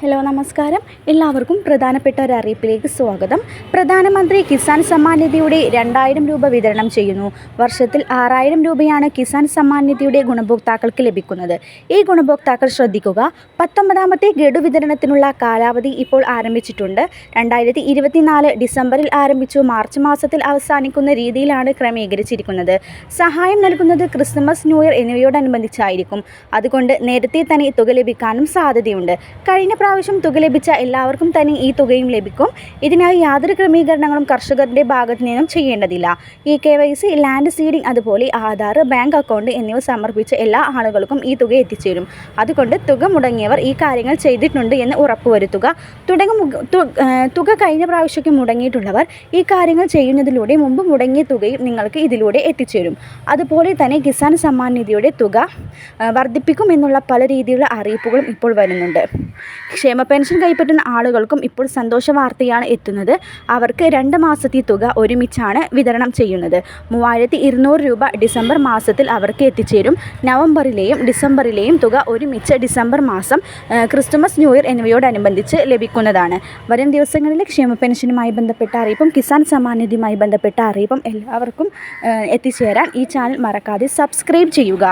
Hello നമസ്കാരം. എല്ലാവർക്കും പ്രധാനപ്പെട്ട ഒരു അറിയിപ്പിലേക്ക് സ്വാഗതം. പ്രധാനമന്ത്രി കിസാൻ സമ്മാൻ നിധിയുടെ രണ്ടായിരം രൂപ വിതരണം ചെയ്യുന്നു. വർഷത്തിൽ ആറായിരം രൂപയാണ് കിസാൻ സമ്മാൻ നിധിയുടെ ഗുണഭോക്താക്കൾക്ക് ലഭിക്കുന്നത്. ഈ ഗുണഭോക്താക്കൾ ശ്രദ്ധിക്കുക പത്തൊമ്പതാമത്തെ ഗഡു വിതരണത്തിനുള്ള കാലാവധി ഇപ്പോൾ ആരംഭിച്ചിട്ടുണ്ട്. രണ്ടായിരത്തി ഇരുപത്തിനാല് ഡിസംബറിൽ ആരംഭിച്ചു. മാർച്ച് മാസത്തിൽ അവസാനിക്കുന്ന രീതിയിലാണ് ക്രമീകരിച്ചിരിക്കുന്നത്. സഹായം നൽകുന്നത് ക്രിസ്മസ് ന്യൂ ഇയർ എന്നിവയോടനുബന്ധിച്ചായിരിക്കും. അതുകൊണ്ട് നേരത്തെ തന്നെ തുക ലഭിക്കാനും സാധ്യതയുണ്ട്. കഴിഞ്ഞ പ്രാവശ്യം തുക ലഭിച്ച എല്ലാവർക്കും തന്നെ ഈ തുകയും ലഭിക്കും. ഇതിനായി യാതൊരു ക്രമീകരണങ്ങളും കർഷകരുടെ ഭാഗത്തു നിന്നും ചെയ്യേണ്ടതില്ല. ഈ K Y C land seeding അതുപോലെ ആധാർ ബാങ്ക് അക്കൗണ്ട് എന്നിവ സമർപ്പിച്ച എല്ലാ ആളുകൾക്കും ഈ തുക എത്തിച്ചേരും. അതുകൊണ്ട് തുക മുടങ്ങിയവർ ഈ കാര്യങ്ങൾ ചെയ്തിട്ടുണ്ട് എന്ന് ഉറപ്പുവരുത്തുക. തുടങ്ങ തുക കഴിഞ്ഞ പ്രാവശ്യം മുടങ്ങിയിട്ടുള്ളവർ ഈ കാര്യങ്ങൾ ചെയ്യുന്നതിലൂടെ മുമ്പ് മുടങ്ങിയ തുകയും നിങ്ങൾക്ക് ഇതിലൂടെ എത്തിച്ചേരും. അതുപോലെ തന്നെ കിസാൻ സമ്മാൻ നിധിയുടെ തുക വർദ്ധിപ്പിക്കുമെന്നുള്ള പല രീതിയിലുള്ള അറിയിപ്പുകളും ഇപ്പോൾ വരുന്നുണ്ട്. ക്ഷേമ പെൻഷൻ കൈപ്പറ്റുന്ന ആളുകൾക്കും ഇപ്പോൾ സന്തോഷ വാർത്തയാണ് എത്തുന്നത്. അവർക്ക് രണ്ട് മാസത്തെ തുക ഒരുമിച്ചാണ് വിതരണം ചെയ്യുന്നത്. മൂവായിരത്തി ഇരുന്നൂറ് രൂപ ഡിസംബർ മാസത്തിൽ അവർക്ക് എത്തിച്ചേരും. നവംബറിലെയും ഡിസംബറിലെയും തുക ഒരുമിച്ച് ഡിസംബർ മാസം ക്രിസ്തുമസ് ന്യൂ ഇയർ എന്നിവയോടനുബന്ധിച്ച് ലഭിക്കുന്നതാണ്. വരും ദിവസങ്ങളിലെ ക്ഷേമ പെൻഷനുമായി ബന്ധപ്പെട്ട അറിയിപ്പും കിസാൻ സമ്മാനിധിയുമായി ബന്ധപ്പെട്ട അറിയിപ്പും എല്ലാവർക്കും എത്തിച്ചേരാൻ ഈ ചാനൽ മറക്കാതെ സബ്സ്ക്രൈബ് ചെയ്യുക.